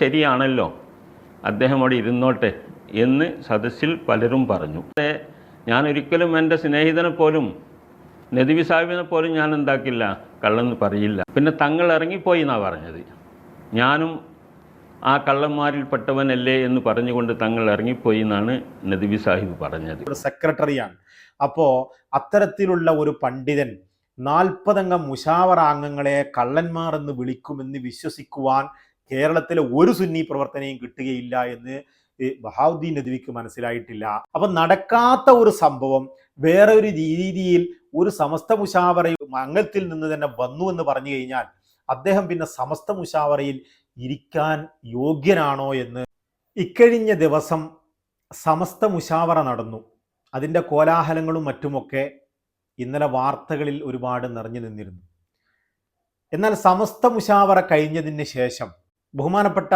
ശരിയാണല്ലോ. അദ്ദേഹം അവിടെ ഇരുന്നോട്ടെ എന്ന് സദസ്സിൽ പലരും പറഞ്ഞു. ഞാൻ ഒരിക്കലും എന്റെ സ്നേഹിതനെ പോലും നദിവി സാഹിബിനെ പോലും ഞാൻ എന്താക്കില്ല കള്ളെന്ന് പറയില്ല. പിന്നെ തങ്ങൾ ഇറങ്ങിപ്പോയി എന്നാണ് പറഞ്ഞത്. ഞാനും ആ കള്ളന്മാരിൽപ്പെട്ടവനല്ലേ എന്ന് പറഞ്ഞുകൊണ്ട് തങ്ങൾ ഇറങ്ങിപ്പോയി എന്നാണ് നദിവി സാഹിബ് പറഞ്ഞത്. സെക്രട്ടറിയാണ്. അപ്പോൾ അത്തരത്തിലുള്ള ഒരു പണ്ഡിതൻ നാൽപ്പതംഗം മുഷാവറ അംഗങ്ങളെ കള്ളന്മാർ എന്ന് വിളിക്കുമെന്ന് വിശ്വസിക്കുവാൻ കേരളത്തിലെ ഒരു സുന്നി പ്രവർത്തനയും കിട്ടുകയില്ല എന്ന് ബഹാദ്ദീൻ നദ്വിക്ക് മനസ്സിലായിട്ടില്ല. അപ്പം നടക്കാത്ത ഒരു സംഭവം വേറെ ഒരു രീതിയിൽ ഒരു സമസ്ത മുഷാവറ അംഗത്തിൽ നിന്ന് തന്നെ വന്നു എന്ന് പറഞ്ഞു കഴിഞ്ഞാൽ അദ്ദേഹം പിന്നെ സമസ്ത മുഷാവറയിൽ ഇരിക്കാൻ യോഗ്യനാണോ എന്ന്. ഇക്കഴിഞ്ഞ ദിവസം സമസ്ത മുഷാവറ നടന്നു. അതിന്റെ കോലാഹലങ്ങളും മറ്റുമൊക്കെ ഇന്നലെ വാർത്തകളിൽ ഒരുപാട് നിറഞ്ഞു നിന്നിരുന്നു. എന്നാൽ സമസ്ത മുഷാവറ കഴിഞ്ഞതിന് ശേഷം ബഹുമാനപ്പെട്ട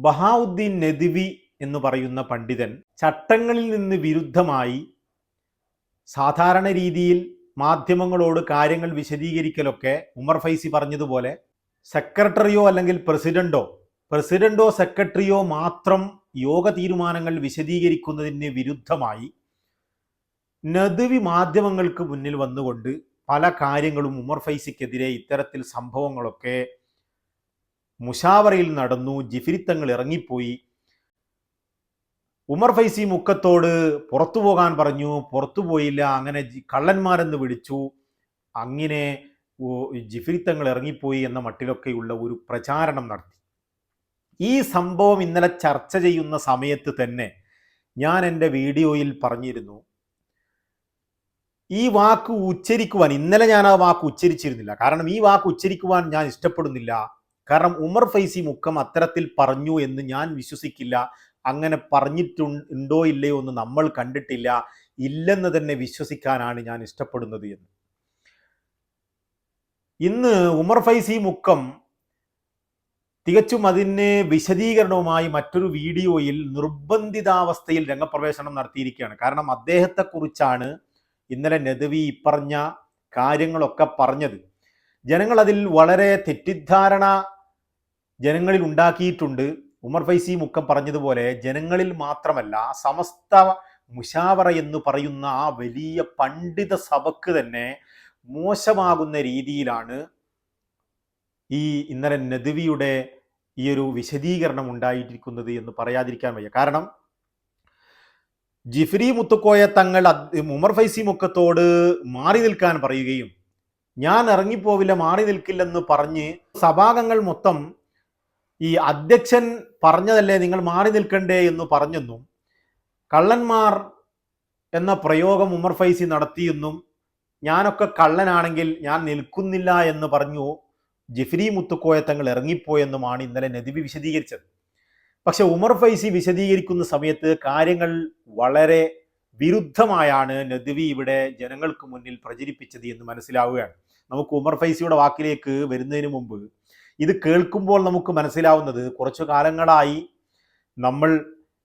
ബഹാവുദ്ദീൻ നദിവി എന്ന് പറയുന്ന പണ്ഡിതൻ ചട്ടങ്ങളിൽ നിന്ന് വിരുദ്ധമായി സാധാരണ രീതിയിൽ മാധ്യമങ്ങളോട് കാര്യങ്ങൾ വിശദീകരിക്കലൊക്കെ ഉമർ ഫൈസി പറഞ്ഞതുപോലെ സെക്രട്ടറിയോ അല്ലെങ്കിൽ പ്രസിഡന്റോ പ്രസിഡന്റോ സെക്രട്ടറിയോ മാത്രം യോഗ തീരുമാനങ്ങൾ വിശദീകരിക്കുന്നതിന് വിരുദ്ധമായി നദുവി മാധ്യമങ്ങൾക്ക് മുന്നിൽ വന്നുകൊണ്ട് പല കാര്യങ്ങളും ഉമർ ഫൈസിക്കെതിരെ ഇത്തരത്തിൽ സംഭവങ്ങളൊക്കെ മുഷാവറയിൽ നടന്നു ജിഫിരിത്തങ്ങൾ ഇറങ്ങിപ്പോയി. ഉമർ ഫൈസി മുക്കത്തോട് പുറത്തു പോകാൻ പറഞ്ഞു. പുറത്തു പോയില്ല അങ്ങനെ കള്ളന്മാരെന്ന് വിളിച്ചു. അങ്ങനെ ജിഫിരിത്തങ്ങൾ ഇറങ്ങിപ്പോയി എന്ന മട്ടിലൊക്കെയുള്ള ഒരു പ്രചാരണം നടത്തി. ഈ സംഭവം ഇന്നലെ ചർച്ച ചെയ്യുന്ന സമയത്ത് തന്നെ ഞാൻ എന്റെ വീഡിയോയിൽ പറഞ്ഞിരുന്നു. ഈ വാക്ക് ഉച്ചരിക്കുവാൻ ഇന്നലെ ഞാൻ ആ വാക്ക് ഉച്ചരിച്ചിരുന്നില്ല. കാരണം ഈ വാക്ക് ഉച്ചരിക്കുവാൻ ഞാൻ ഇഷ്ടപ്പെടുന്നില്ല. കാരണം ഉമർ ഫൈസി മുക്കം അത്തരത്തിൽ പറഞ്ഞു എന്ന് ഞാൻ വിശ്വസിക്കില്ല. അങ്ങനെ പറഞ്ഞിട്ടുണ്ടോ ഇല്ലയോ എന്ന് നമ്മൾ കണ്ടിട്ടില്ല. ഇല്ലെന്ന് തന്നെ വിശ്വസിക്കാനാണ് ഞാൻ ഇഷ്ടപ്പെടുന്നത് എന്ന്. ഇന്ന് ഉമർ ഫൈസി മുക്കം തികച്ചും അതിന് വിശദീകരണവുമായി മറ്റൊരു വീഡിയോയിൽ നിർബന്ധിതാവസ്ഥയിൽ രംഗപ്രവേശനം നടത്തിയിരിക്കുകയാണ്. കാരണം അദ്ദേഹത്തെക്കുറിച്ചാണ് ഇന്നലെ നദവി ഇപ്പറഞ്ഞ കാര്യങ്ങളൊക്കെ പറഞ്ഞത്. ജനങ്ങൾ അതിൽ വളരെ തെറ്റിദ്ധാരണ ജനങ്ങളിൽ ഉണ്ടാക്കിയിട്ടുണ്ട്. ഉമർ ഫൈസി മുക്കം പറഞ്ഞതുപോലെ ജനങ്ങളിൽ മാത്രമല്ല സമസ്ത മുഷാവറ എന്ന് പറയുന്ന ആ വലിയ പണ്ഡിത സഭക്ക് തന്നെ മോശമാകുന്ന രീതിയിലാണ് ഈ ഇന്നലെ നദവിയുടെ ഈ ഒരു വിശദീകരണം ഉണ്ടായിരിക്കുന്നത് എന്ന് പറയാതിരിക്കാൻ വയ്യ. കാരണം ജിഫ്രി മുത്തുക്കോയ തങ്ങൾ ഉമർ ഫൈസി മുക്കത്തോട് മാറി നിൽക്കാൻ പറയുകയും ഞാൻ ഇറങ്ങിപ്പോവില്ല മാറി നിൽക്കില്ലെന്ന് പറഞ്ഞ് സഭാംഗങ്ങൾ മൊത്തം ഈ അധ്യക്ഷൻ പറഞ്ഞതല്ലേ നിങ്ങൾ മാറി നിൽക്കണ്ടേ എന്ന് പറഞ്ഞെന്നും. കള്ളന്മാർ എന്ന പ്രയോഗം ഉമർ ഫൈസി നടത്തിയെന്നും ഞാനൊക്കെ കള്ളനാണെങ്കിൽ ഞാൻ നിൽക്കുന്നില്ല എന്ന് പറഞ്ഞു ജിഫ്രി മുത്തുക്കോയ തങ്ങൾ ഇറങ്ങിപ്പോയെന്നുമാണ് ഇന്നലെ നദിബി വിശദീകരിച്ചത്. പക്ഷെ ഉമർ ഫൈസി വിശദീകരിക്കുന്ന സമയത്ത് കാര്യങ്ങൾ വളരെ വിരുദ്ധമായാണ് നദ്വി ഇവിടെ ജനങ്ങൾക്ക് മുന്നിൽ പ്രചരിപ്പിച്ചത് എന്ന് മനസ്സിലാവുകയാണ്. നമുക്ക് ഉമർ ഫൈസിയുടെ വാക്കിലേക്ക് വരുന്നതിന് മുമ്പ് ഇത് കേൾക്കുമ്പോൾ നമുക്ക് മനസ്സിലാവുന്നത് കുറച്ചു കാലങ്ങളായി നമ്മൾ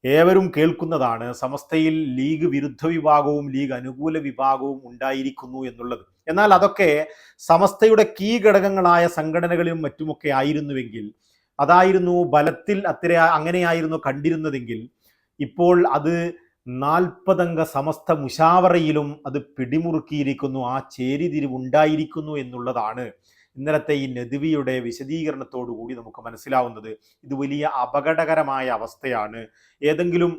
ഏവരും കേൾക്കുന്നതാണ്. സമസ്തയിൽ ലീഗ് വിരുദ്ധ വിഭാഗവും ലീഗ് അനുകൂല വിഭാഗവും ഉണ്ടായിരിക്കുന്നു എന്നുള്ളത്. എന്നാൽ അതൊക്കെ സമസ്തയുടെ കീ ഘടകങ്ങളായ സംഘടനകളിലും മറ്റുമൊക്കെ ആയിരുന്നുവെങ്കിൽ അതായിരുന്നു ബലത്തിൽ അത്ര അങ്ങനെയായിരുന്നു കണ്ടിരുന്നതെങ്കിൽ ഇപ്പോൾ അത് നാൽപ്പതംഗ സമസ്ത മുഷാവറയിലും അത് പിടിമുറുക്കിയിരിക്കുന്നു. ആ ചേരിതിരിവുണ്ടായിരിക്കുന്നു എന്നുള്ളതാണ്. ഇന്നലത്തെ ഈ നദുവിയുടെ വിശദീകരണത്തോടുകൂടി നമുക്ക് മനസ്സിലാവുന്നത് ഇത് വലിയ അപകടകരമായ അവസ്ഥയാണ്. ഏതെങ്കിലും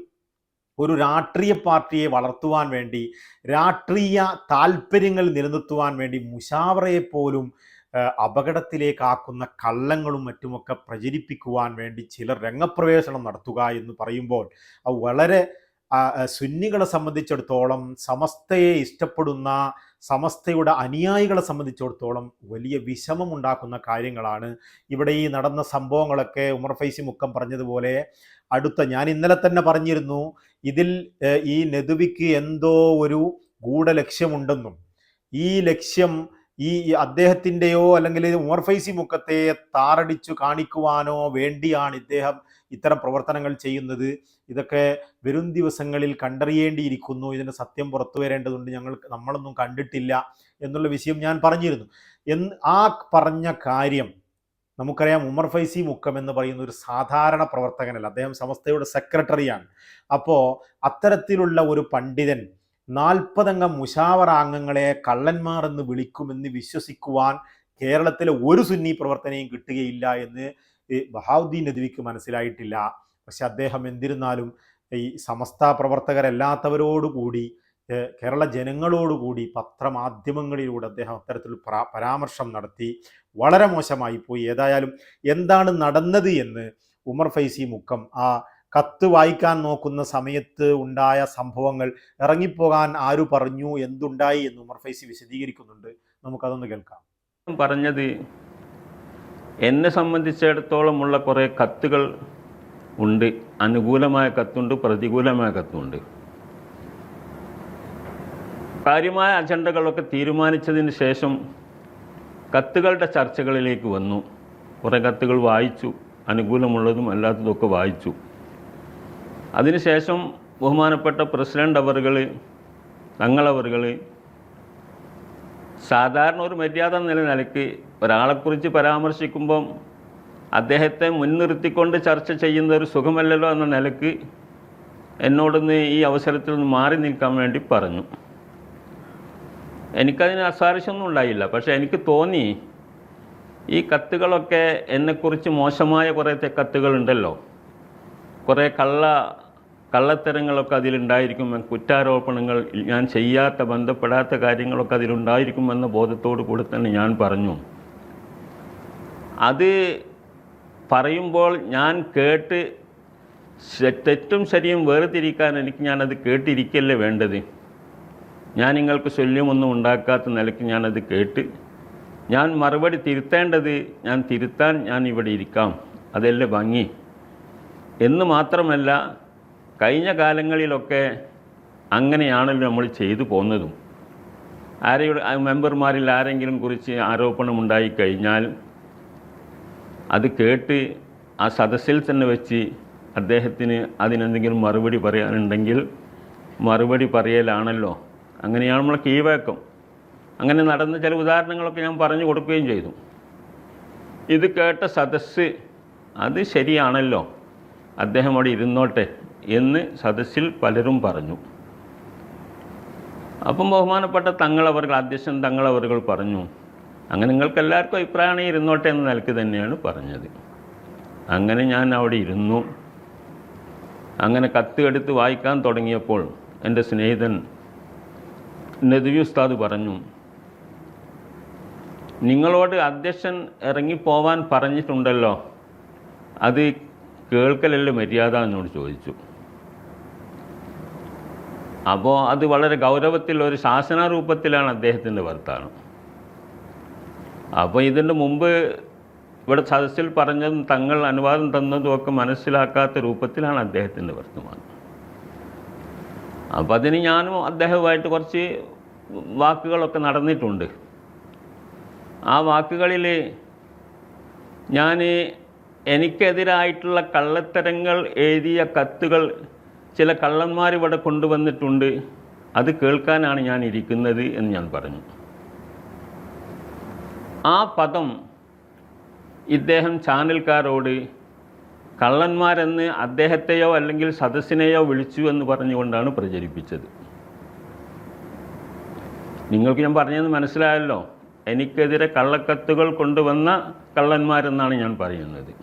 ഒരു രാഷ്ട്രീയ പാർട്ടിയെ വളർത്തുവാൻ വേണ്ടി രാഷ്ട്രീയ താല്പര്യങ്ങൾ നിലനിർത്തുവാൻ വേണ്ടി മുഷാവറയെ പോലും ഏഹ്, അപകടത്തിലേക്കാക്കുന്ന കള്ളങ്ങളും മറ്റുമൊക്കെ പ്രചരിപ്പിക്കുവാൻ വേണ്ടി ചിലർ രംഗപ്രവേശനം നടത്തുക എന്ന് പറയുമ്പോൾ അത് വളരെ സുന്നികളെ സംബന്ധിച്ചിടത്തോളം സമസ്തയെ ഇഷ്ടപ്പെടുന്ന സമസ്തയുടെ അനുയായികളെ സംബന്ധിച്ചിടത്തോളം വലിയ വിഷമം ഉണ്ടാക്കുന്ന കാര്യങ്ങളാണ്. ഇവിടെ ഈ നടന്ന സംഭവങ്ങളൊക്കെ ഉമർ ഫൈസി മുക്കം പറഞ്ഞതുപോലെ അടുത്ത ഞാൻ ഇന്നലെ തന്നെ പറഞ്ഞിരുന്നു ഇതിൽ ഈ നെതുവിക്ക് എന്തോ ഒരു ഗൂഢലക്ഷ്യമുണ്ടെന്നും ഈ ലക്ഷ്യം ഈ അദ്ദേഹത്തിന്റെയോ അല്ലെങ്കിൽ ഉമർ ഫൈസി മുക്കത്തെ താറടിച്ചു കാണിക്കുവാനോ വേണ്ടിയാണ് ഇദ്ദേഹം ഇത്തരം പ്രവർത്തനങ്ങൾ ചെയ്യുന്നത്. ഇതൊക്കെ വരും ദിവസങ്ങളിൽ കണ്ടറിയേണ്ടിയിരിക്കുന്നു. ഇതിന് സത്യം പുറത്തു വരേണ്ടതുണ്ട്. ഞങ്ങൾ നമ്മളൊന്നും കണ്ടിട്ടില്ല എന്നുള്ള വിഷയം ഞാൻ പറഞ്ഞിരുന്നു. എന്ന് ആ പറഞ്ഞ കാര്യം നമുക്കറിയാം ഉമർ ഫൈസി മുക്കം എന്ന് പറയുന്ന ഒരു സാധാരണ പ്രവർത്തകനല്ല. അദ്ദേഹം സമസ്തയുടെ സെക്രട്ടറിയാണ്. അപ്പോൾ അത്തരത്തിലുള്ള ഒരു പണ്ഡിതൻ നാൽപ്പതംഗം മുഷാവറ അംഗങ്ങളെ കള്ളന്മാർ എന്ന് വിളിക്കുമെന്ന് വിശ്വസിക്കുവാൻ കേരളത്തിലെ ഒരു സുന്നി പ്രവർത്തനയും കിട്ടുകയില്ല എന്ന് ഈ ബഹാവുദ്ദീൻ നദ്വിക്ക് മനസ്സിലായിട്ടില്ല. പക്ഷെ അദ്ദേഹം എന്നിരുന്നാലും ഈ സമസ്ത പ്രവർത്തകരല്ലാത്തവരോടുകൂടി കേരള ജനങ്ങളോടുകൂടി പത്രമാധ്യമങ്ങളിലൂടെ അദ്ദേഹം അത്തരത്തിൽ പരാ- പരാമർശം നടത്തി. വളരെ മോശമായി പോയി. ഏതായാലും എന്താണ് നടന്നത് എന്ന് ഉമർ ഫൈസി മുക്കം ആ കത്ത് വായിക്കാൻ നോക്കുന്ന സമയത്ത് ഉണ്ടായ സംഭവങ്ങൾ ഇറങ്ങിപ്പോകാൻ ആരു പറഞ്ഞു? എന്തുണ്ടായി എന്ന് ഉമർ ഫൈസി വിശദീകരിക്കുന്നുണ്ട്. നമുക്കതൊന്ന് കേൾക്കാം. പറഞ്ഞത് എന്നെ സംബന്ധിച്ചിടത്തോളമുള്ള കുറേ കത്തുകൾ ഉണ്ട്. അനുകൂലമായ കത്തുണ്ട് പ്രതികൂലമായ കത്തുണ്ട്. കാര്യമായ അജണ്ടകളൊക്കെ തീരുമാനിച്ചതിന് ശേഷം കത്തുകളുടെ ചർച്ചകളിലേക്ക് വന്നു. കുറേ കത്തുകൾ വായിച്ചു. അനുകൂലമുള്ളതും അല്ലാത്തതൊക്കെ വായിച്ചു. അതിനുശേഷം ബഹുമാനപ്പെട്ട പ്രസിഡന്റ് അവറുകൾ തങ്ങളവറുകൾ സാധാരണ ഒരു മര്യാദ നിലനിൽക്കി നിലയ്ക്ക് ഒരാളെക്കുറിച്ച് പരാമർശിക്കുമ്പം അദ്ദേഹത്തെ മുൻനിർത്തിക്കൊണ്ട് ചർച്ച ചെയ്യുന്ന ഒരു സുഖമല്ലല്ലോ എന്ന നിലയ്ക്ക് എന്നോടൊന്ന് ഈ അവസരത്തിൽ നിന്ന് മാറി നിൽക്കാൻ വേണ്ടി പറഞ്ഞു. എനിക്കതിന് അസാരസ്യമൊന്നും ഉണ്ടായില്ല. പക്ഷേ എനിക്ക് തോന്നി ഈ കത്തുകളൊക്കെ എന്നെക്കുറിച്ച് മോശമായ കുറേ കത്തുകളുണ്ടല്ലോ. കുറേ കള്ള കള്ളത്തരങ്ങളൊക്കെ അതിലുണ്ടായിരിക്കും കുറ്റാരോപണങ്ങൾ ഞാൻ ചെയ്യാത്ത ബന്ധപ്പെടാത്ത കാര്യങ്ങളൊക്കെ അതിലുണ്ടായിരിക്കുമെന്ന ബോധത്തോടു കൂടി തന്നെ ഞാൻ പറഞ്ഞു. അത് പറയുമ്പോൾ ഞാൻ കേട്ട് തെറ്റും ശരിയും വേർതിരിക്കാൻ എനിക്ക് ഞാനത് കേട്ടിരിക്കല്ലേ വേണ്ടത്. ഞാൻ നിങ്ങൾക്ക് ശല്യമൊന്നും ഉണ്ടാക്കാത്ത നിലയ്ക്ക് ഞാനത് കേട്ട് ഞാൻ മറുപടി തിരുത്തേണ്ടത് ഞാൻ തിരുത്താൻ ഞാൻ ഇവിടെ ഇരിക്കാം. അതല്ലേ ഭംഗി. എന്ന് മാത്രമല്ല കഴിഞ്ഞ കാലങ്ങളിലൊക്കെ അങ്ങനെയാണല്ലോ നമ്മൾ ചെയ്തു പോന്നതും. ആരെയുടെ മെമ്പർമാരിൽ ആരെങ്കിലും കുറിച്ച് ആരോപണമുണ്ടായി കഴിഞ്ഞാൽ അത് കേട്ട് ആ സദസ്സിൽ തന്നെ വെച്ച് അദ്ദേഹത്തിന് അതിനെന്തെങ്കിലും മറുപടി പറയാനുണ്ടെങ്കിൽ മറുപടി പറയലാണല്ലോ. അങ്ങനെയാണ് നമ്മൾ കീവേക്കം അങ്ങനെ നടന്ന ചില ഉദാഹരണങ്ങളൊക്കെ ഞാൻ പറഞ്ഞു കൊടുക്കുകയും ചെയ്തു. ഇത് കേട്ട സദസ്സ് അത് ശരിയാണല്ലോ. അദ്ദേഹം അവിടെ ഇരുന്നോട്ടെ. എന്ന് സദസ്സിൽ പലരും പറഞ്ഞു. അപ്പം ബഹുമാനപ്പെട്ട തങ്ങളവറുകൾ അധ്യക്ഷൻ തങ്ങളവറുകൾ പറഞ്ഞു അങ്ങനെ നിങ്ങൾക്ക് എല്ലാവർക്കും അഭിപ്രായമാണ് ഇരുന്നോട്ടെ എന്ന നിലയ്ക്ക് തന്നെയാണ് പറഞ്ഞത്. അങ്ങനെ ഞാൻ അവിടെ ഇരുന്നു. അങ്ങനെ കത്ത് എടുത്ത് വായിക്കാൻ തുടങ്ങിയപ്പോൾ എന്റെ സ്നേഹിതൻ നദവി ഉസ്താദ് പറഞ്ഞു നിങ്ങളോട് അധ്യക്ഷൻ ഇറങ്ങിപ്പോവാൻ പറഞ്ഞിട്ടുണ്ടല്ലോ. അത് കേൾക്കലല്ലേ മര്യാദ? എന്നോട് ചോദിച്ചു. അപ്പോൾ അത് വളരെ ഗൗരവത്തിൽ ഒരു ശാസനാരൂപത്തിലാണ് അദ്ദേഹത്തിന്റെ വർത്താനം. അപ്പോൾ ഇതിന് മുമ്പ് ഇവിടെ സദസ്സിൽ പറഞ്ഞതും തങ്ങൾ അനുവാദം തന്നതും ഒക്കെ മനസ്സിലാക്കാത്ത രൂപത്തിലാണ് അദ്ദേഹത്തിന്റെ വർത്തമാനം. അപ്പോൾ അതിന് ഞാനും അദ്ദേഹവുമായിട്ട് കുറച്ച് വാക്കുകളൊക്കെ നടന്നിട്ടുണ്ട്. ആ വാക്കുകളിൽ ഞാൻ എനിക്കെതിരായിട്ടുള്ള കള്ളത്തരങ്ങൾ എഴുതിയ കത്തുകൾ ചില കള്ളന്മാർ ഇവിടെ കൊണ്ടുവന്നിട്ടുണ്ട്. അത് കേൾക്കാനാണ് ഞാൻ ഇരിക്കുന്നത് എന്ന് ഞാൻ പറഞ്ഞു. ആ പദം ഇദ്ദേഹം ചാനൽക്കാരോട് കള്ളന്മാരെന്ന് അദ്ദേഹത്തെയോ അല്ലെങ്കിൽ സദസ്സിനെയോ വിളിച്ചു എന്ന് പറഞ്ഞുകൊണ്ടാണ് പ്രചരിപ്പിച്ചത്. നിങ്ങൾക്ക് ഞാൻ പറഞ്ഞത് മനസ്സിലായല്ലോ. എനിക്കെതിരെ കള്ളക്കത്തുകൾ കൊണ്ടുവന്ന കള്ളന്മാരെന്നാണ് ഞാൻ പറയുന്നത്.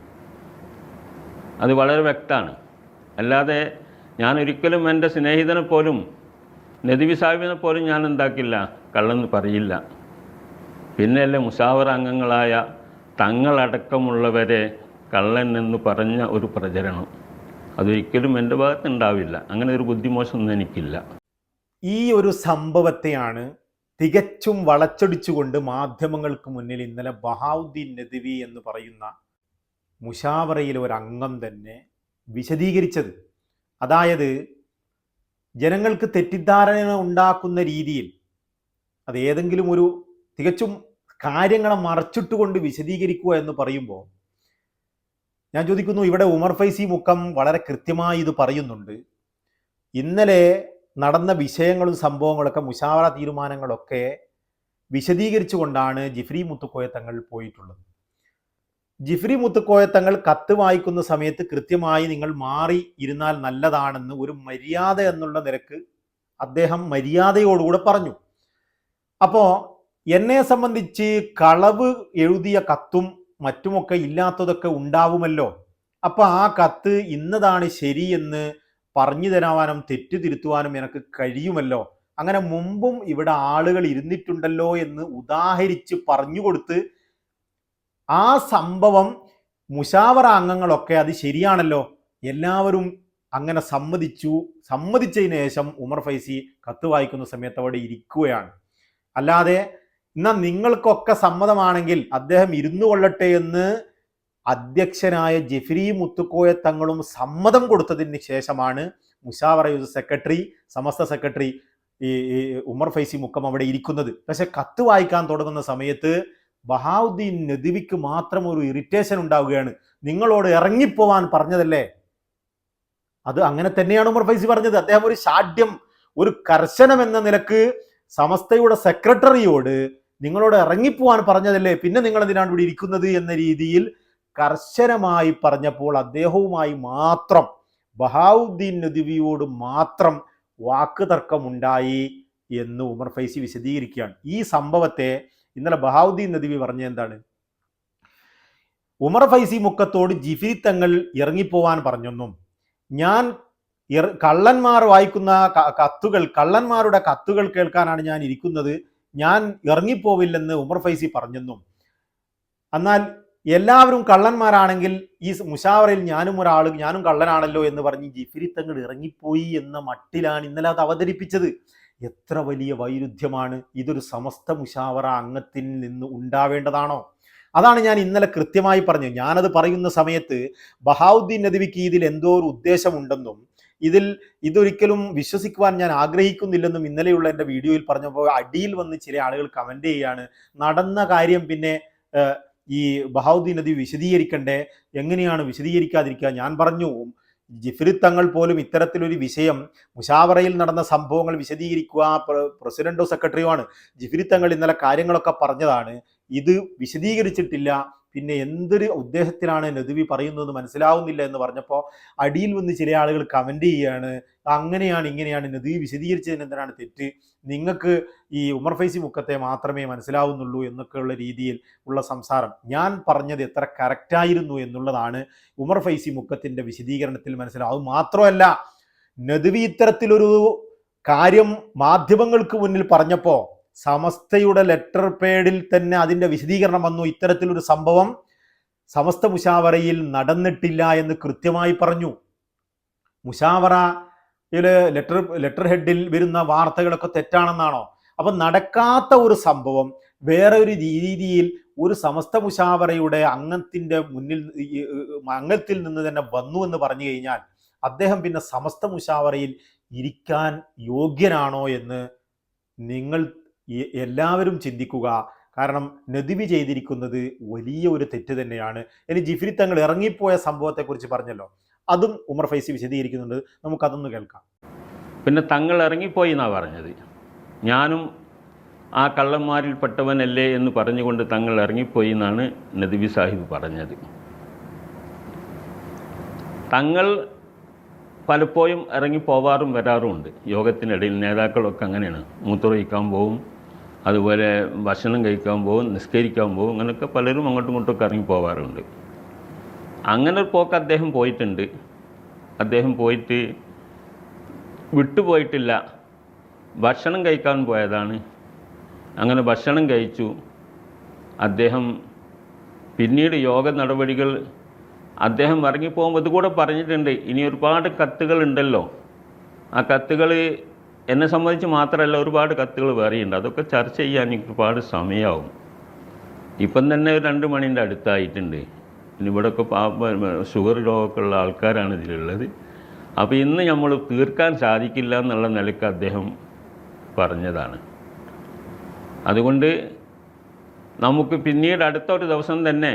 അത് വളരെ വ്യക്തമാണ്. അല്ലാതെ ഞാൻ ഒരിക്കലും എന്റെ സ്നേഹിതനെ പോലും നദിവി സാഹിബിനെ പോലും ഞാൻ എന്താക്കില്ല കള്ളെന്ന് പറയില്ല. പിന്നെയല്ലേ മുഷാവറ അംഗങ്ങളായ തങ്ങളടക്കമുള്ളവരെ കള്ളൻ എന്ന് പറഞ്ഞ ഒരു പ്രചരണം. അതൊരിക്കലും എന്റെ ഭാഗത്തുണ്ടാവില്ല അങ്ങനെ ഒരു ബുദ്ധിമോശമൊന്നും എനിക്കില്ല. ഈ ഒരു സംഭവത്തെയാണ് തികച്ചും വളച്ചൊടിച്ചുകൊണ്ട് മാധ്യമങ്ങൾക്ക് മുന്നിൽ ഇന്നലെ ബഹാവുദ്ദീൻ നദിവി എന്ന് പറയുന്ന മുഷാവറയിലെ ഒരു അംഗം തന്നെ വിശദീകരിച്ചത്. അതായത് ജനങ്ങൾക്ക് തെറ്റിദ്ധാരണ ഉണ്ടാക്കുന്ന രീതിയിൽ അത് ഏതെങ്കിലും ഒരു തികച്ചും കാര്യങ്ങളെ മറച്ചിട്ടുകൊണ്ട് വിശദീകരിക്കുക എന്ന് പറയുമ്പോൾ ഞാൻ ചോദിക്കുന്നു ഇവിടെ ഉമർ ഫൈസി മുഖം വളരെ കൃത്യമായി ഇത് പറയുന്നുണ്ട്. ഇന്നലെ നടന്ന വിഷയങ്ങളും സംഭവങ്ങളൊക്കെ മുഷാവറ തീരുമാനങ്ങളൊക്കെ വിശദീകരിച്ചുകൊണ്ടാണ് ജിഫ്രി മുത്തുക്കോയ തങ്ങൾ പോയിട്ടുള്ളത്. ജിഫ്രി മുത്തുക്കോയ തങ്ങൾ കത്ത് വായിക്കുന്ന സമയത്ത് കൃത്യമായി നിങ്ങൾ മാറി ഇരുന്നാൽ നല്ലതാണെന്ന് ഒരു മര്യാദ എന്നുള്ള നിരക്ക് അദ്ദേഹം മര്യാദയോടുകൂടെ പറഞ്ഞു. അപ്പോ എന്നെ സംബന്ധിച്ച് കളവ് എഴുതിയ കത്തും മറ്റുമൊക്കെ ഇല്ലാത്തതൊക്കെ ഉണ്ടാവുമല്ലോ. അപ്പൊ ആ കത്ത് ഇന്നതാണ് ശരിയെന്ന് പറഞ്ഞു തരാനും തെറ്റ് തിരുത്തുവാനും എനിക്ക് കഴിയുമല്ലോ. അങ്ങനെ മുമ്പും ഇവിടെ ആളുകൾ ഇരുന്നിട്ടുണ്ടല്ലോ എന്ന് ഉദാഹരിച്ച് പറഞ്ഞു കൊടുത്ത് ആ സംഭവം മുഷാവറ അംഗങ്ങളൊക്കെ അത് ശരിയാണല്ലോ. എല്ലാവരും അങ്ങനെ സമ്മതിച്ചു. സമ്മതിച്ചതിന് ശേഷം ഉമർ ഫൈസി കത്ത് വായിക്കുന്ന സമയത്ത് അവിടെ ഇരിക്കുകയാണ്. അല്ലാതെ എന്നാൽ നിങ്ങൾക്കൊക്കെ സമ്മതമാണെങ്കിൽ അദ്ദേഹം ഇരുന്നു കൊള്ളട്ടെ എന്ന് അധ്യക്ഷനായ ജെഫ്രി മുത്തുക്കോയ തങ്ങളും സമ്മതം കൊടുത്തതിന് ശേഷമാണ് മുഷാവറ യൂസ് സെക്രട്ടറി സമസ്ത സെക്രട്ടറി ഈ ഉമർ ഫൈസി മുക്കം അവിടെ ഇരിക്കുന്നത്. പക്ഷെ കത്ത് വായിക്കാൻ തുടങ്ങുന്ന സമയത്ത് ബഹാവുദ്ദീൻ നദിവിക്ക് മാത്രം ഒരു ഇറിറ്റേഷൻ ഉണ്ടാവുകയാണ്. നിങ്ങളോട് ഇറങ്ങിപ്പോവാൻ പറഞ്ഞതല്ലേ? അത് അങ്ങനെ തന്നെയാണ് ഉമർ ഫൈസി പറഞ്ഞത്. അദ്ദേഹം ഒരു ഷാഢ്യം ഒരു കർശനം എന്ന നിലയ്ക്ക് സമസ്തയുടെ സെക്രട്ടറിയോട് നിങ്ങളോട് ഇറങ്ങിപ്പോവാൻ പറഞ്ഞതല്ലേ? പിന്നെ നിങ്ങൾ എന്തിനാണ് ഇവിടെ ഇരിക്കുന്നത് എന്ന രീതിയിൽ കർശനമായി പറഞ്ഞപ്പോൾ അദ്ദേഹവുമായി മാത്രം ബഹാവുദ്ദീൻ നദിവിയോട് മാത്രം വാക്ക് തർക്കമുണ്ടായി എന്ന് ഉമർ ഫൈസി വിശദീകരിക്കുകയാണ്. ഈ സംഭവത്തെ ഇന്നലെ ബഹാവുദ്ദീൻ നദിവി പറഞ്ഞ എന്താണ്? ഉമർ ഫൈസി മുക്കത്തോട് ജിഫിരി തങ്ങൾ ഇറങ്ങിപ്പോവാൻ പറഞ്ഞെന്നും. ഞാൻ കള്ളന്മാർ വായിക്കുന്ന കത്തുകൾ കള്ളന്മാരുടെ കത്തുകൾ കേൾക്കാനാണ് ഞാൻ ഇരിക്കുന്നത്. ഞാൻ ഇറങ്ങിപ്പോവില്ലെന്ന് ഉമർ ഫൈസി പറഞ്ഞെന്നും. എന്നാൽ എല്ലാവരും കള്ളന്മാരാണെങ്കിൽ ഈ മുഷാവറയിൽ ഞാനും ഒരാൾ ഞാനും കള്ളനാണല്ലോ എന്ന് പറഞ്ഞ് ജിഫിരി തങ്ങൾ ഇറങ്ങിപ്പോയി എന്ന മട്ടിലാണ് ഇന്നലെ അത് അവതരിപ്പിച്ചത്. എത്ര വലിയ വൈരുദ്ധ്യമാണ് ഇതൊരു സമസ്ത മുഷാവറ അംഗത്തിൽ നിന്ന് ഉണ്ടാവേണ്ടതാണോ? അതാണ് ഞാൻ ഇന്നലെ കൃത്യമായി പറഞ്ഞു. ഞാനത് പറയുന്ന സമയത്ത് ബഹാവുദ്ദീൻ നദിവിക്ക് ഇതിൽ എന്തോ ഒരു ഉദ്ദേശമുണ്ടെന്നും ഇതിൽ ഇതൊരിക്കലും വിശ്വസിക്കുവാൻ ഞാൻ ആഗ്രഹിക്കുന്നില്ലെന്നും ഇന്നലെയുള്ള എന്റെ വീഡിയോയിൽ പറഞ്ഞപ്പോൾ അടിയിൽ വന്ന് ചില ആളുകൾ കമന്റ് ചെയ്യാണ്. നടന്ന കാര്യം പിന്നെ ഈ ബഹാവുദ്ദീൻ നദി വിശദീകരിക്കണ്ടേ? എങ്ങനെയാണ് വിശദീകരിക്കാതിരിക്കുക? ഞാൻ പറഞ്ഞു ജിഫ്രി തങ്ങൾ പോലും ഇത്തരത്തിലൊരു വിഷയം മുഷാവറയിൽ നടന്ന സംഭവങ്ങൾ വിശദീകരിക്കുക പ്രസിഡന്റോ സെക്രട്ടറിയോ ആണ്. ജിഫ്രി തങ്ങൾ ഇന്നലെ കാര്യങ്ങളൊക്കെ പറഞ്ഞതാണ്. ഇത് വിശദീകരിച്ചിട്ടില്ല. പിന്നെ എന്തൊരു ഉദ്ദേശത്തിലാണ് നദുവി പറയുന്നത് മനസ്സിലാവുന്നില്ല എന്ന് പറഞ്ഞപ്പോൾ അടിയിൽ വന്ന് ചില ആളുകൾ കമന്റ് ചെയ്യുകയാണ് അങ്ങനെയാണ് ഇങ്ങനെയാണ് നദുവി വിശദീകരിച്ചതിന് എന്തിനാണ് തെറ്റ്? നിങ്ങൾക്ക് ഈ ഉമർ ഫൈസി മുക്കത്തെ മാത്രമേ മനസ്സിലാവുന്നുള്ളൂ എന്നൊക്കെയുള്ള രീതിയിൽ ഉള്ള സംസാരം. ഞാൻ പറഞ്ഞത് എത്ര കറക്റ്റായിരുന്നു എന്നുള്ളതാണ് ഉമർ ഫൈസി മുക്കത്തിന്റെ വിശദീകരണത്തിൽ മനസ്സിലാവും അത് മാത്രമല്ല നദുവി ഇത്തരത്തിലൊരു കാര്യം മാധ്യമങ്ങൾക്ക് മുന്നിൽ പറഞ്ഞപ്പോൾ സമസ്തയുടെ ലെറ്റർ പേഡിൽ തന്നെ അതിന്റെ വിശദീകരണം വന്നു. ഇത്തരത്തിലൊരു സംഭവം സമസ്ത മുഷാവറയിൽ നടന്നിട്ടില്ല എന്ന് കൃത്യമായി പറഞ്ഞു. മുഷാവറയിൽ ലെറ്റർ ലെറ്റർ ഹെഡിൽ വരുന്ന വാർത്തകളൊക്കെ തെറ്റാണെന്നാണോ? അപ്പൊ നടക്കാത്ത ഒരു സംഭവം വേറെ ഒരു രീതിയിൽ ഒരു സമസ്ത മുഷാവറയുടെ അംഗത്തിന്റെ മുന്നിൽ അംഗത്തിൽ നിന്ന് തന്നെ വന്നു എന്ന് പറഞ്ഞു കഴിഞ്ഞാൽ അദ്ദേഹം പിന്നെ സമസ്ത മുഷാവറയിൽ ഇരിക്കാൻ യോഗ്യനാണോ എന്ന് നിങ്ങൾ എല്ലാവരും ചിന്തിക്കുക. കാരണം നദിവി ചെയ്തിരിക്കുന്നത് വലിയ ഒരു തെറ്റ് തന്നെയാണ്. ഇനി ജിഫിരി തങ്ങൾ ഇറങ്ങിപ്പോയ സംഭവത്തെക്കുറിച്ച് പറഞ്ഞല്ലോ. അതും ഉമർ ഫൈസി വിശദീകരിക്കുന്നുണ്ട്. നമുക്കതൊന്ന് കേൾക്കാം. പിന്നെ തങ്ങൾ ഇറങ്ങിപ്പോയി എന്നാണ് പറഞ്ഞത്? ഞാനും ആ കള്ളന്മാരിൽപ്പെട്ടവനല്ലേ എന്ന് പറഞ്ഞുകൊണ്ട് തങ്ങൾ ഇറങ്ങിപ്പോയി എന്നാണ് നദിവി സാഹിബ് പറഞ്ഞത്. തങ്ങൾ പലപ്പോഴും ഇറങ്ങിപ്പോവാറും വരാറുമുണ്ട്. യോഗത്തിനിടയിൽ നേതാക്കളൊക്കെ അങ്ങനെയാണ്. മൂത്രമൊഴിക്കാൻ പോവും അതുപോലെ ഭക്ഷണം കഴിക്കാൻ പോകും നിസ്കരിക്കാൻ പോകും അങ്ങനെയൊക്കെ പലരും അങ്ങോട്ടും ഇങ്ങോട്ടൊക്കെ ഇറങ്ങി പോവാറുണ്ട്. അങ്ങനെ ഒരു പോക്ക് അദ്ദേഹം പോയിട്ടുണ്ട്. അദ്ദേഹം പോയിട്ട് വിട്ടുപോയിട്ടില്ല ഭക്ഷണം കഴിക്കാൻ പോയതാണ്. അങ്ങനെ ഭക്ഷണം കഴിച്ചു. അദ്ദേഹം പിന്നീട് യോഗ നടപടികൾ അദ്ദേഹം ഇറങ്ങിപ്പോകുമ്പോൾ ഇതുകൂടെ പറഞ്ഞിട്ടുണ്ട്. ഇനി ഒരുപാട് കത്തുകൾ ഉണ്ടല്ലോ. ആ കത്തുകൾ എന്നെ സംബന്ധിച്ച് മാത്രമല്ല ഒരുപാട് കത്തുകൾ വേറെയുണ്ട്. അതൊക്കെ ചർച്ച ചെയ്യാൻ എനിക്ക് ഒരുപാട് സമയമാവും ഇപ്പം തന്നെ രണ്ട് മണിന്റെ അടുത്തായിട്ടുണ്ട്. ഇവിടെയൊക്കെ ഷുഗർ രോഗമൊക്കെ ഉള്ള ആൾക്കാരാണ് ഇതിലുള്ളത്. അപ്പോൾ ഇന്ന് നമ്മൾ തീർക്കാൻ സാധിക്കില്ല എന്നുള്ള നിലയ്ക്ക് അദ്ദേഹം പറഞ്ഞതാണ്. അതുകൊണ്ട് നമുക്ക് പിന്നീട് അടുത്ത ഒരു ദിവസം തന്നെ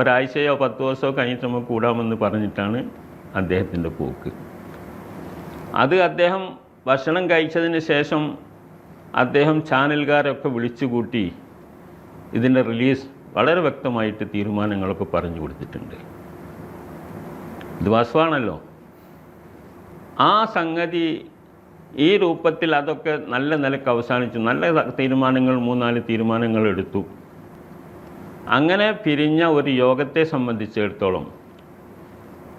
ഒരാഴ്ചയോ പത്ത് ദിവസമോ കഴിഞ്ഞിട്ട് നമുക്ക് കൂടാമെന്ന് പറഞ്ഞിട്ടാണ് അദ്ദേഹത്തിന്റെ പോക്ക്. അത് അദ്ദേഹം ഭക്ഷണം കഴിച്ചതിന് ശേഷം അദ്ദേഹം ചാനലുകാരൊക്കെ വിളിച്ചു കൂട്ടി ഇതിന്റെ റിലീസ് വളരെ വ്യക്തമായിട്ട് തീരുമാനങ്ങളൊക്കെ പറഞ്ഞു കൊടുത്തിട്ടുണ്ട്. ഇത് വാസ്തവാണല്ലോ. ആ സംഗതി ഈ രൂപത്തിൽ അതൊക്കെ നല്ല നിലയ്ക്ക് അവസാനിച്ചു. നല്ല തീരുമാനങ്ങൾ മൂന്നാൽ തീരുമാനങ്ങൾ എടുത്തു. അങ്ങനെ പിരിഞ്ഞ ഒരു യോഗത്തെ സംബന്ധിച്ചിടത്തോളം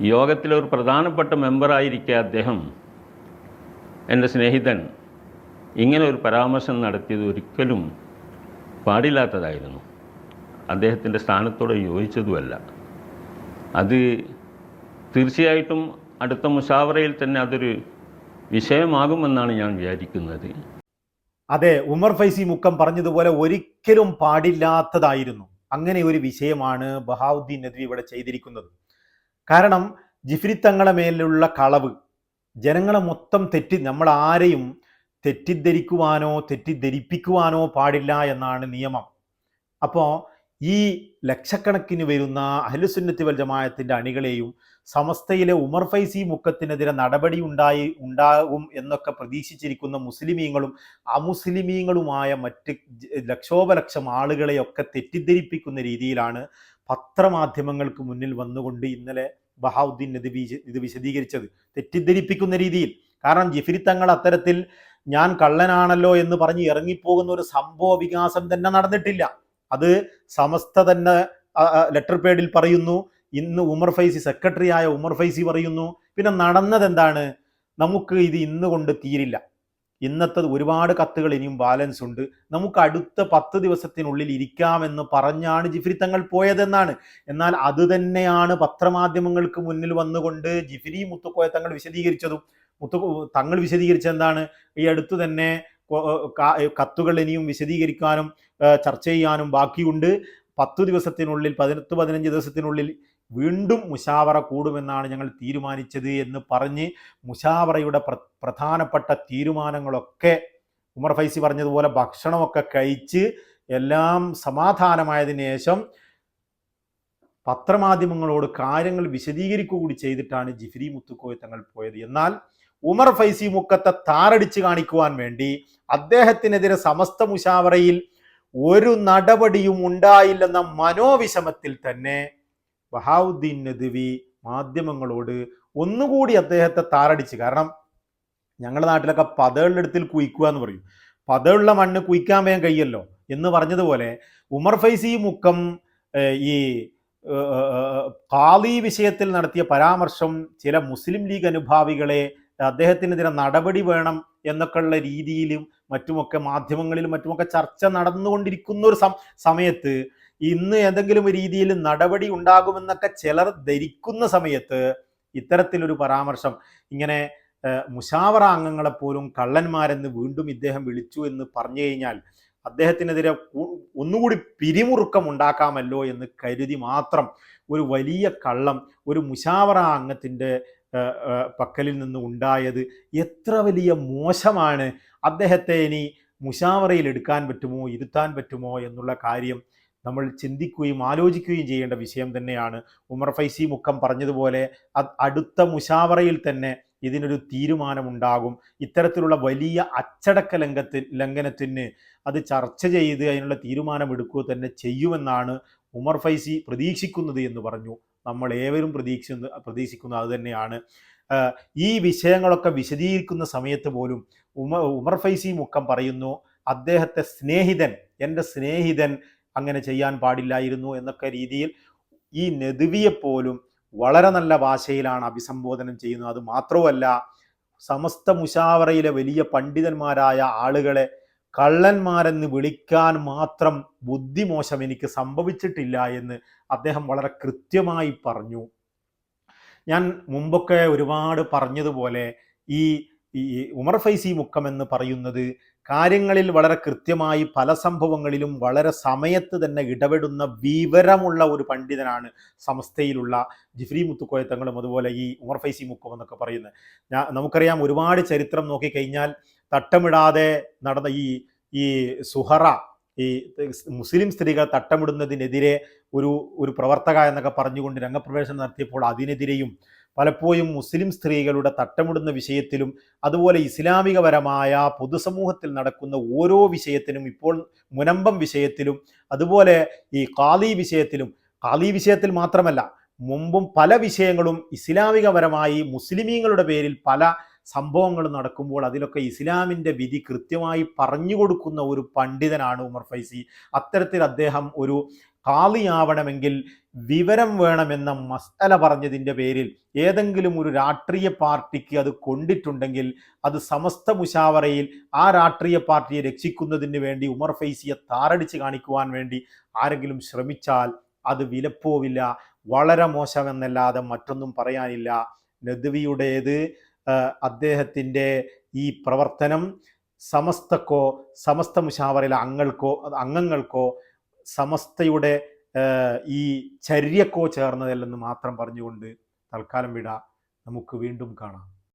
യോഗത്തിലെ ഒരു പ്രധാനപ്പെട്ട മെമ്പറായിരിക്കെ അദ്ദേഹം എന്റെ സ്നേഹിതൻ ഇങ്ങനെ ഒരു പരാമർശം നടത്തിയത് ഒരിക്കലും പാടില്ലാത്തതായിരുന്നു. അദ്ദേഹത്തിന്റെ സ്ഥാനത്തോട് യോജിച്ചതുമല്ല. അത് തീർച്ചയായിട്ടും അടുത്ത മുഷാവറയിൽ തന്നെ അതൊരു വിഷയമാകുമെന്നാണ് ഞാൻ വിചാരിക്കുന്നത്. അതെ ഉമർ ഫൈസി മുക്കം പറഞ്ഞതുപോലെ ഒരിക്കലും പാടില്ലാത്തതായിരുന്നു. അങ്ങനെ ഒരു വിഷയമാണ് ബഹാവുദ്ദീൻ നദ്വി ഇവിടെ ചെയ്തിരിക്കുന്നത്. കാരണം ജിഫ്രി തങ്ങളെ മേലുള്ള കളവ് ജനങ്ങളെ മൊത്തം തെറ്റി നമ്മൾ ആരെയും തെറ്റിദ്ധരിക്കുവാനോ തെറ്റിദ്ധരിപ്പിക്കുവാനോ പാടില്ല എന്നാണ് നിയമം. അപ്പോൾ ഈ ലക്ഷക്കണക്കിന് വരുന്ന അഹലുസുന്നത്തി വൽ ജമായത്തിന്റെ അണികളെയും സമസ്തയിലെ ഉമർ ഫൈസി മുക്കത്തിനെതിരെ നടപടി ഉണ്ടായി ഉണ്ടാകും എന്നൊക്കെ പ്രതീക്ഷിച്ചിരിക്കുന്ന മുസ്ലിമീങ്ങളും അമുസ്ലിമീങ്ങളുമായ മറ്റ് ലക്ഷോപലക്ഷം ആളുകളെയൊക്കെ തെറ്റിദ്ധരിപ്പിക്കുന്ന രീതിയിലാണ് പത്രമാധ്യമങ്ങൾക്ക് മുന്നിൽ വന്നുകൊണ്ട് ഇന്നലെ ബഹാവുദ്ദീൻ ഇത് ഇത് വിശദീകരിച്ചത് തെറ്റിദ്ധരിപ്പിക്കുന്ന രീതിയിൽ. കാരണം ജിഫിരി തങ്ങൾ അത്തരത്തിൽ ഞാൻ കള്ളനാണല്ലോ എന്ന് പറഞ്ഞ് ഇറങ്ങിപ്പോകുന്ന ഒരു സംഭവ വികാസം തന്നെ നടന്നിട്ടില്ല. അത് സമസ്ത തന്നെ ലെറ്റർ പേഡിൽ പറയുന്നു. ഇന്ന് ഉമർ ഫൈസി സെക്രട്ടറി ആയ ഉമർ ഫൈസി പറയുന്നു. പിന്നെ നടന്നത് എന്താണ് നമുക്ക് ഇത് ഇന്ന് കൊണ്ട് തീരില്ല. ഇന്നത്തെ ഒരുപാട് കത്തുകൾ ഇനിയും ബാലൻസ് ഉണ്ട്. നമുക്ക് അടുത്ത പത്ത് ദിവസത്തിനുള്ളിൽ ഇരിക്കാമെന്ന് പറഞ്ഞാണ് ജിഫ്രി തങ്ങൾ പോയതെന്നാണ്. എന്നാൽ അത് തന്നെയാണ് പത്രമാധ്യമങ്ങൾക്ക് മുന്നിൽ വന്നുകൊണ്ട് ജിഫിരി മുത്തുക്കോയ തങ്ങൾ വിശദീകരിച്ചതും. മുത്തു തങ്ങൾ വിശദീകരിച്ചെന്താണ് ഈ അടുത്ത് തന്നെ കത്തുകൾ ഇനിയും വിശദീകരിക്കാനും ചർച്ച ചെയ്യാനും ബാക്കിയുണ്ട്. പത്തു ദിവസത്തിനുള്ളിൽ പതിനെട്ട് പതിനഞ്ച് ദിവസത്തിനുള്ളിൽ വീണ്ടും മുഷാവറ കൂടുമെന്നാണ് ഞങ്ങൾ തീരുമാനിച്ചത് എന്ന് പറഞ്ഞ് മുഷാവറയുടെ പ്ര പ്രധാനപ്പെട്ട തീരുമാനങ്ങളൊക്കെ ഉമർ ഫൈസി പറഞ്ഞതുപോലെ ഭക്ഷണമൊക്കെ കഴിച്ച് എല്ലാം സമാധാനമായതിനു ശേഷം പത്രമാധ്യമങ്ങളോട് കാര്യങ്ങൾ വിശദീകരിക്കുക കൂടി ചെയ്തിട്ടാണ് ജിഫ്രി മുത്തുക്കോയ തങ്ങൾ പോയത്. എന്നാൽ ഉമർ ഫൈസി മുക്കത്തെ താറടിച്ച് കാണിക്കുവാൻ വേണ്ടി അദ്ദേഹത്തിനെതിരെ സമസ്ത മുഷാവറയിൽ ഒരു നടപടിയും ഉണ്ടായില്ലെന്ന മനോവിഷമത്തിൽ തന്നെ ബഹാവുദ്ദീൻ നദ്വി മാധ്യമങ്ങളോട് ഒന്നുകൂടി അദ്ദേഹത്തെ താറടിച്ച്. കാരണം ഞങ്ങളുടെ നാട്ടിലൊക്കെ പതകളിലെടുത്തിൽ കുയിക്കുക എന്ന് പറയും. പതയുള്ള മണ്ണ് കുയിക്കാൻ വേഗം കഴിയല്ലോ എന്ന് പറഞ്ഞതുപോലെ ഉമർ ഫൈസി മുക്കം ഈ ഖാദി വിഷയത്തിൽ നടത്തിയ പരാമർശം ചില മുസ്ലിം ലീഗ് അനുഭാവികളെ അദ്ദേഹത്തിനെതിരെ നടപടി വേണം എന്നൊക്കെയുള്ള രീതിയിലും മറ്റുമൊക്കെ മാധ്യമങ്ങളിലും മറ്റുമൊക്കെ ചർച്ച നടന്നുകൊണ്ടിരിക്കുന്ന ഒരു സമയത്ത് ഇന്ന് ഏതെങ്കിലും രീതിയിൽ നടപടി ഉണ്ടാകുമെന്നൊക്കെ ചിലർ ധരിക്കുന്ന സമയത്ത് ഇത്തരത്തിലൊരു പരാമർശം ഇങ്ങനെ മുഷാവറ അംഗങ്ങളെപ്പോലും കള്ളന്മാരെന്ന് വീണ്ടും ഇദ്ദേഹം വിളിച്ചു എന്ന് പറഞ്ഞു കഴിഞ്ഞാൽ അദ്ദേഹത്തിനെതിരെ ഒന്നുകൂടി പിരിമുറുക്കം ഉണ്ടാക്കാമല്ലോ എന്ന് കരുതി മാത്രം ഒരു വലിയ കള്ളം ഒരു മുഷാവറ അംഗത്തിന്റെ പക്കലിൽ നിന്ന് ഉണ്ടായത് എത്ര വലിയ മോശമാണ്. അദ്ദേഹത്തെ ഇനി മുഷാവറയിൽ എടുക്കാൻ പറ്റുമോ ഇരുത്താൻ പറ്റുമോ എന്നുള്ള കാര്യം നമ്മൾ ചിന്തിക്കുകയും ആലോചിക്കുകയും ചെയ്യേണ്ട വിഷയം തന്നെയാണ്. ഉമർ ഫൈസി മുഖം പറഞ്ഞതുപോലെ അടുത്ത മുഷാവറയിൽ തന്നെ ഇതിനൊരു തീരുമാനമുണ്ടാകും. ഇത്തരത്തിലുള്ള വലിയ അച്ചടക്ക ലംഘത്തി ലംഘനത്തിന് അത് ചർച്ച ചെയ്ത് അതിനുള്ള തീരുമാനമെടുക്കുക തന്നെ ചെയ്യുമെന്നാണ് ഉമർ ഫൈസി പ്രതീക്ഷിക്കുന്നത് എന്ന് പറഞ്ഞു. നമ്മൾ ഏവരും പ്രതീക്ഷിക്കുന്ന പ്രതീക്ഷിക്കുന്നത് അത് തന്നെയാണ്. ഈ വിഷയങ്ങളൊക്കെ വിശദീകരിക്കുന്ന സമയത്ത് പോലും ഉമർ ഉമർ ഫൈസി മുഖം പറയുന്നു അദ്ദേഹത്തെ സ്നേഹിതൻ എന്റെ സ്നേഹിതൻ അങ്ങനെ ചെയ്യാൻ പാടില്ലായിരുന്നു എന്നൊക്കെ രീതിയിൽ ഈ നദുവിയെപ്പോലും വളരെ നല്ല ഭാഷയിലാണ് അഭിസംബോധനം ചെയ്യുന്നത്. അത് മാത്രവുമല്ല സമസ്ത മുഷാവറയിലെ വലിയ പണ്ഡിതന്മാരായ ആളുകളെ കള്ളന്മാരെന്ന് വിളിക്കാൻ മാത്രം ബുദ്ധിമോശം എനിക്ക് സംഭവിച്ചിട്ടില്ല എന്ന് അദ്ദേഹം വളരെ കൃത്യമായി പറഞ്ഞു. ഞാൻ മുമ്പൊക്കെ ഒരുപാട് പറഞ്ഞതുപോലെ ഈ ഈ ഉമർ ഫൈസി മുക്കം എന്ന് പറയുന്നത് കാര്യങ്ങളിൽ വളരെ കൃത്യമായി പല സംഭവങ്ങളിലും വളരെ സമയത്ത് തന്നെ ഇടപെടുന്ന വിവരമുള്ള ഒരു പണ്ഡിതനാണ് സംസ്ഥയിലുള്ള ജിഫ്രി മുത്തുക്കോയത്തങ്ങളും അതുപോലെ ഈ ഉമർ ഫൈസി മുക്കം എന്നൊക്കെ പറയുന്നത് ഞാൻ നമുക്കറിയാം ഒരുപാട് ചരിത്രം നോക്കിക്കഴിഞ്ഞാൽ തട്ടമിടാതെ നടന്ന ഈ ഈ സുഹറ ഈ മുസ്ലിം സ്ത്രീകൾ തട്ടമിടുന്നതിനെതിരെ ഒരു ഒരു പ്രവർത്തക എന്നൊക്കെ പറഞ്ഞുകൊണ്ട് രംഗപ്രവേശനം നടത്തിയപ്പോൾ അതിനെതിരെയും പലപ്പോഴും മുസ്ലിം സ്ത്രീകളുടെ തട്ടമിടുന്ന വിഷയത്തിലും അതുപോലെ ഇസ്ലാമികപരമായ പൊതുസമൂഹത്തിൽ നടക്കുന്ന ഓരോ വിഷയത്തിനും ഇപ്പോൾ മുനമ്പം വിഷയത്തിലും അതുപോലെ ഈ കാലി വിഷയത്തിലും കാലി വിഷയത്തിൽ മാത്രമല്ല മുമ്പും പല വിഷയങ്ങളും ഇസ്ലാമികപരമായി മുസ്ലിമീങ്ങളുടെ പേരിൽ പല സംഭവങ്ങൾ നടക്കുമ്പോൾ അതിലൊക്കെ ഇസ്ലാമിന്റെ വിധി കൃത്യമായി പറഞ്ഞു കൊടുക്കുന്ന ഒരു പണ്ഡിതനാണ് ഉമർ ഫൈസി. അത്തരത്തിൽ അദ്ദേഹം ഒരു കാളിയാവണമെങ്കിൽ വിവരം വേണമെന്ന മസല പറഞ്ഞതിന്റെ പേരിൽ ഏതെങ്കിലും ഒരു രാഷ്ട്രീയ പാർട്ടിക്ക് അത് കൊണ്ടിട്ടുണ്ടെങ്കിൽ അത് സമസ്ത മുഷാവറയിൽ ആ രാഷ്ട്രീയ പാർട്ടിയെ രക്ഷിക്കുന്നതിന് വേണ്ടി ഉമർ ഫൈസിയെ താറടിച്ച് കാണിക്കുവാൻ വേണ്ടി ആരെങ്കിലും ശ്രമിച്ചാൽ അത് വിലപ്പോവില്ല വളരെ മോശമെന്നല്ലാതെ മറ്റൊന്നും പറയാനില്ല. നദ്വിയുടേത് അദ്ദേഹത്തിന്റെ ഈ പ്രവർത്തനം സമസ്തക്കോ സമസ്ത മുഷാവറയിലെ അംഗങ്ങൾക്കോ അംഗങ്ങൾക്കോ സമസ്തയുടെ ഈ ചര്യക്കോ ചേർന്നതല്ലെന്ന് മാത്രം പറഞ്ഞുകൊണ്ട് തൽക്കാലം വിട. നമുക്ക് വീണ്ടും കാണാം.